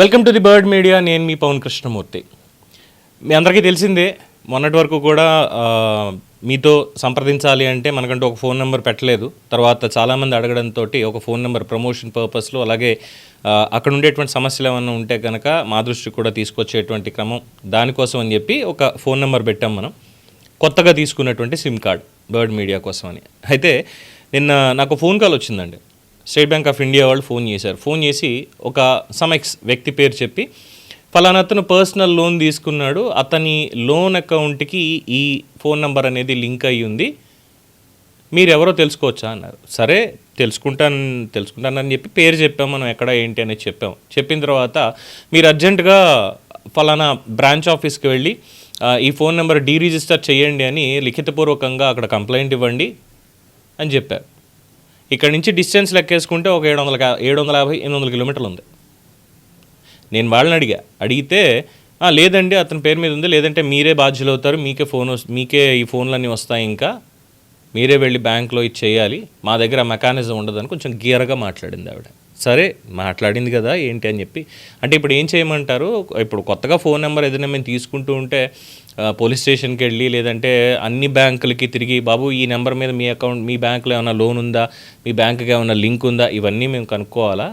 Welcome to the bird media నేను మీ పవన్ కృష్ణమూర్తి. మీ అందరికీ తెలిసిందే మొన్నటి వరకు కూడా మీతో సంప్రదించాలి అంటే మనకంటూ ఒక ఫోన్ నెంబర్ పెట్టలేదు. తర్వాత చాలామంది అడగడంతో ఒక ఫోన్ నెంబర్ ప్రమోషన్ పర్పస్లో అలాగే అక్కడ ఉండేటువంటి సమస్యలు ఏమైనా ఉంటే కనుక మా దృష్టికి కూడా తీసుకొచ్చేటువంటి క్రమం దానికోసం అని చెప్పి ఒక ఫోన్ నెంబర్ పెట్టాం మనం. కొత్తగా తీసుకున్నటువంటి సిమ్ కార్డ్ బర్డ్ మీడియా కోసం అని. అయితే నిన్న నాకు ఫోన్ కాల్ వచ్చిందండి. స్టేట్ బ్యాంక్ ఆఫ్ ఇండియా వాళ్ళు ఫోన్ చేశారు. ఫోన్ చేసి ఒక సమెక్స్ వ్యక్తి పేరు చెప్పి ఫలానా అతను పర్సనల్ లోన్ తీసుకున్నాడు. అతని లోన్ అకౌంట్కి ఈ ఫోన్ నెంబర్ అనేది లింక్ అయ్యి ఉంది. మీరు ఎవరో తెలుసుకోవచ్చా? అన్నారు. సరే తెలుసుకుంటాను తెలుసుకుంటానని చెప్పి పేరు చెప్పాం. మనం ఎక్కడ ఏంటి అనేది చెప్పాం. చెప్పిన తర్వాత మీరు అర్జెంటుగా ఫలానా బ్రాంచ్ ఆఫీస్కి వెళ్ళి ఈ ఫోన్ నెంబర్ డీ రిజిస్టర్ చేయండి అని లిఖితపూర్వకంగా అక్కడ కంప్లైంట్ ఇవ్వండి అని చెప్పారు. ఇక్కడ నుంచి డిస్టెన్స్ లెక్కేసుకుంటే ఒక ఏడు వందల ఏడు వందల యాభై ఎనిమిది వందల కిలోమీటర్లు ఉంది. నేను వాళ్ళని అడిగా. అడిగితే లేదండి అతని పేరు మీద ఉంది. లేదంటే మీరే బాధ్యులు అవుతారు. మీకే ఫోన్ మీకే ఈ ఫోన్లన్నీ వస్తాయి ఇంకా. మీరే వెళ్ళి బ్యాంక్లో ఇది చేయాలి. మా దగ్గర మెకానిజం ఉండదని కొంచెం గీరగా మాట్లాడింది ఆవిడ. సరే మాట్లాడింది కదా ఏంటి అని చెప్పి. అంటే ఇప్పుడు ఏం చేయమంటారు? ఇప్పుడు కొత్తగా ఫోన్ నెంబర్ ఏదైనా మేము తీసుకుంటూ ఉంటే పోలీస్ స్టేషన్కి వెళ్ళి లేదంటే అన్ని బ్యాంకులకి తిరిగి బాబు ఈ నెంబర్ మీద మీ అకౌంట్ మీ బ్యాంకులో ఏమైనా లోన్ ఉందా? మీ బ్యాంకుకి ఏమైనా లింక్ ఉందా? ఇవన్నీ మేము కనుక్కోవాలా?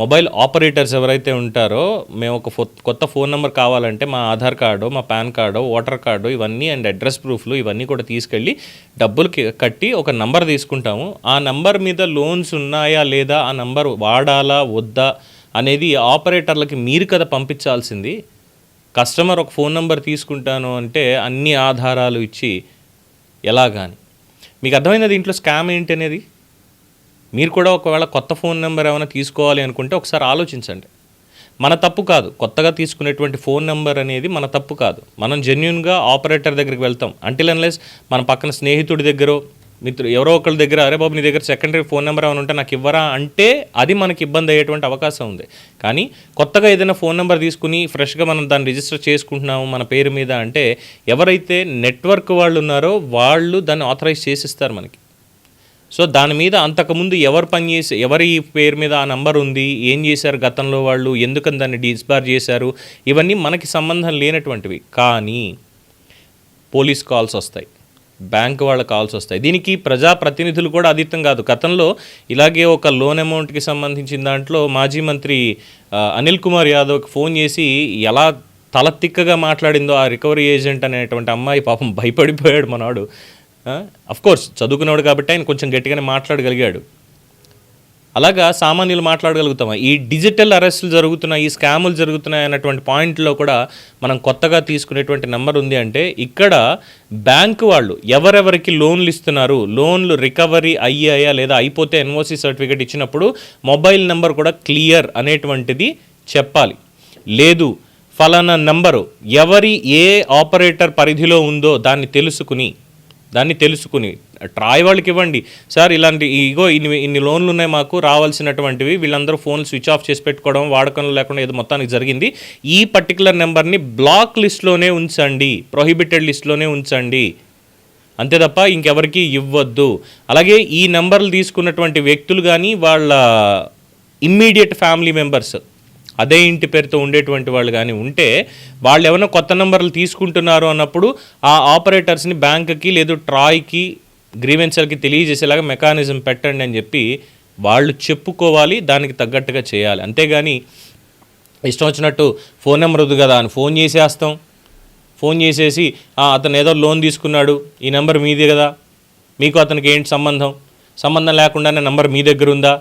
మొబైల్ ఆపరేటర్స్ ఎవరైతే ఉంటారో మేము ఒక ఫో కొత్త ఫోన్ నెంబర్ కావాలంటే మా ఆధార్ కార్డు మా పాన్ కార్డు ఓటర్ కార్డు ఇవన్నీ అండ్ అడ్రస్ ప్రూఫ్లు ఇవన్నీ కూడా తీసుకెళ్ళి డబ్బులు కట్టి ఒక నంబర్ తీసుకుంటాము. ఆ నంబర్ మీద లోన్స్ ఉన్నాయా లేదా ఆ నంబర్ వాడాలా వద్దా అనేది ఆపరేటర్లకి మీరు కదా పంపించాల్సింది. కస్టమర్ ఒక ఫోన్ నెంబర్ తీసుకుంటాను అంటే అన్ని ఆధారాలు ఇచ్చి ఎలా కానీ మీకు అర్థమైంది దీంట్లో స్కామ్ ఏంటి అనేది? మీరు కూడా ఒకవేళ కొత్త ఫోన్ నెంబర్ ఏమైనా తీసుకోవాలి అనుకుంటే ఒకసారి ఆలోచించండి. మన తప్పు కాదు. కొత్తగా తీసుకునేటువంటి ఫోన్ నెంబర్ అనేది మన తప్పు కాదు. మనం జెన్యున్గా ఆపరేటర్ దగ్గరికి వెళ్తాం. అంటిల్ అన్లెస్ మన పక్కన స్నేహితుడి దగ్గర మిత్రు ఎవరో ఒకళ్ళ దగ్గర అరే బాబు నీ దగ్గర సెకండరీ ఫోన్ నెంబర్ ఏమైనా ఉంటే నాకు ఇవ్వరా? అంటే అది మనకి ఇబ్బంది అయ్యేటువంటి అవకాశం ఉంది. కానీ కొత్తగా ఏదైనా ఫోన్ నెంబర్ తీసుకుని ఫ్రెష్గా మనం దాన్ని రిజిస్టర్ చేసుకుంటున్నాము మన పేరు మీద అంటే ఎవరైతే నెట్వర్క్ వాళ్ళు ఉన్నారో వాళ్ళు దాన్ని ఆథరైజ్ చేసిస్తారు మనకి. సో దాని మీద అంతకుముందు ఎవరు పనిచేసి ఎవరి పేరు మీద ఆ నంబర్ ఉంది ఏం చేశారు గతంలో వాళ్ళు ఎందుకని దాన్ని డిస్బార్ చేశారు ఇవన్నీ మనకి సంబంధం లేనటువంటివి. కానీ పోలీస్ కాల్స్ వస్తాయి బ్యాంక్ వాళ్ళ కాల్స్ వస్తాయి. దీనికి ప్రజాప్రతినిధులు కూడా అతీతం కాదు. గతంలో ఇలాగే ఒక లోన్ అమౌంట్కి సంబంధించిన దాంట్లో మాజీ మంత్రి అనిల్ కుమార్ యాదవ్కి ఫోన్ చేసి ఎలా తల తిక్కగా మాట్లాడిందో ఆ రికవరీ ఏజెంట్ అనేటువంటి అమ్మాయి పాపం భయపడిపోయాడు మనవాడు. కోర్స్ చదువుకున్నాడు కాబట్టి ఆయన కొంచెం గట్టిగానే మాట్లాడగలిగాడు. అలాగా సామాన్యులు మాట్లాడగలుగుతామా? ఈ డిజిటల్ అరెస్టులు జరుగుతున్నాయి ఈ స్కాములు జరుగుతున్నాయి అన్నటువంటి పాయింట్లో కూడా మనం కొత్తగా తీసుకునేటువంటి నెంబర్ ఉంది అంటే ఇక్కడ బ్యాంకు వాళ్ళు ఎవరెవరికి లోన్లు ఇస్తున్నారు? లోన్లు రికవరీ అయ్యాయా లేదా అయిపోతే ఎన్ఓసి సర్టిఫికేట్ ఇచ్చినప్పుడు మొబైల్ నెంబర్ కూడా క్లియర్ అనేటువంటిది చెప్పాలి. లేదు ఫలానా నెంబరు ఎవరి ఏ ఆపరేటర్ పరిధిలో ఉందో దాన్ని తెలుసుకుని దాన్ని తెలుసుకుని. ట్రాయ్ వాళ్ళకి ఇవ్వండి. సార్ ఇలాంటి ఇగో ఇన్ని ఇన్ని లోన్లు ఉన్నాయి మాకు రావాల్సినటువంటివి వీళ్ళందరూ ఫోన్లు స్విచ్ ఆఫ్ చేసి పెట్టుకోవడం వాడకంలో లేకుండా ఏదో మొత్తానికి జరిగింది. ఈ పర్టికులర్ నెంబర్ని బ్లాక్ లిస్ట్లోనే ఉంచండి. ప్రొహిబిటెడ్ లిస్ట్లోనే ఉంచండి. అంతే తప్ప ఇంకెవరికి ఇవ్వద్దు. అలాగే ఈ నెంబర్లు తీసుకున్నటువంటి వ్యక్తులు కానీ వాళ్ళ ఇమ్మీడియట్ ఫ్యామిలీ మెంబర్స్ అదే ఇంటి పేరుతో ఉండేటువంటి వాళ్ళు కానీ ఉంటే వాళ్ళు ఏమైనా కొత్త నెంబర్లు తీసుకుంటున్నారు అన్నప్పుడు ఆ ఆపరేటర్స్ని బ్యాంక్కి లేదు ట్రాయ్కి గ్రీవెన్సర్కి తెలియజేసేలాగా మెకానిజం పెట్టండి అని చెప్పి వాళ్ళు చెప్పుకోవాలి దానికి తగ్గట్టుగా చేయాలి. అంతేగాని ఇష్టం వచ్చినట్టు ఫోన్ నెంబర్ ఉంది కదా అని ఫోన్ చేసేస్తాం. ఫోన్ చేసేసి అతను ఏదో లోన్ తీసుకున్నాడు ఈ నెంబర్ మీదే కదా మీకు అతనికి ఏంటి సంబంధం? సంబంధం లేకుండానే నెంబర్ మీ దగ్గర ఉందా?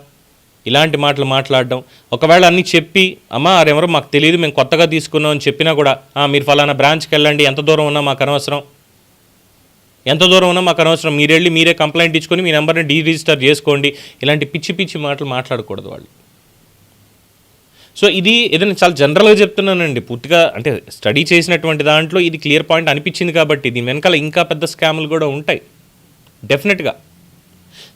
ఇలాంటి మాటలు మాట్లాడడం. ఒకవేళ అన్నీ చెప్పి అమ్మా ఆరెవరో మాకు తెలియదు మేము కొత్తగా తీసుకున్నాం అని చెప్పినా కూడా మీరు ఫలానా బ్రాంచ్కి వెళ్ళండి ఎంత దూరం ఉన్నా మాకు అనవసరం. ఎంత దూరం ఉన్నా మాకు అనవసరం. మీరు వెళ్ళి మీరే కంప్లైంట్ ఇచ్చుకొని మీ నెంబర్ని డీ రిజిస్టర్ చేసుకోండి. ఇలాంటి పిచ్చి పిచ్చి మాటలు మాట్లాడకూడదు వాళ్ళు. సో ఇది ఏదైనా చాలా జనరల్గా చెప్తున్నానండి. పూర్తిగా అంటే స్టడీ చేసినటువంటి దాంట్లో ఇది క్లియర్ పాయింట్ అనిపించింది కాబట్టి దీని వెనకాల ఇంకా పెద్ద స్కాములు కూడా ఉంటాయి. డెఫినెట్గా.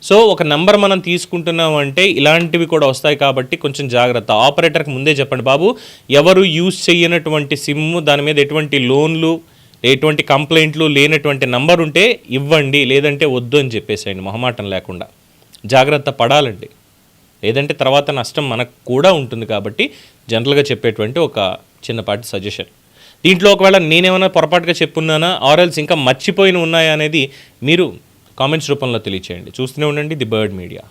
సో ఒక నెంబర్ మనం తీసుకుంటున్నాం అంటే ఇలాంటివి కూడా వస్తాయి కాబట్టి కొంచెం జాగ్రత్త. ఆపరేటర్కి ముందే చెప్పండి బాబు ఎవరు యూజ్ చేయనటువంటి సిమ్ దాని మీద ఎటువంటి లోన్లు ఎటువంటి కంప్లైంట్లు లేనటువంటి నంబర్ ఉంటే ఇవ్వండి లేదంటే వద్దు అని చెప్పేసేయండి మొహమాటం లేకుండా. జాగ్రత్త పడాలండి. లేదంటే తర్వాత నష్టం మనకు కూడా ఉంటుంది కాబట్టి జనరల్గా చెప్పేటువంటి ఒక చిన్నపాటి సజెషన్. దీంట్లో ఒకవేళ నేనేమైనా పొరపాటుగా చెప్పున్నానా ఆర్ఎల్స్ ఇంకా మర్చిపోయిన ఉన్నాయా అనేది మీరు కామెంట్స్ రూపంలో తెలియచేయండి. చూస్తూనే ఉండండి ది బర్డ్ మీడియా.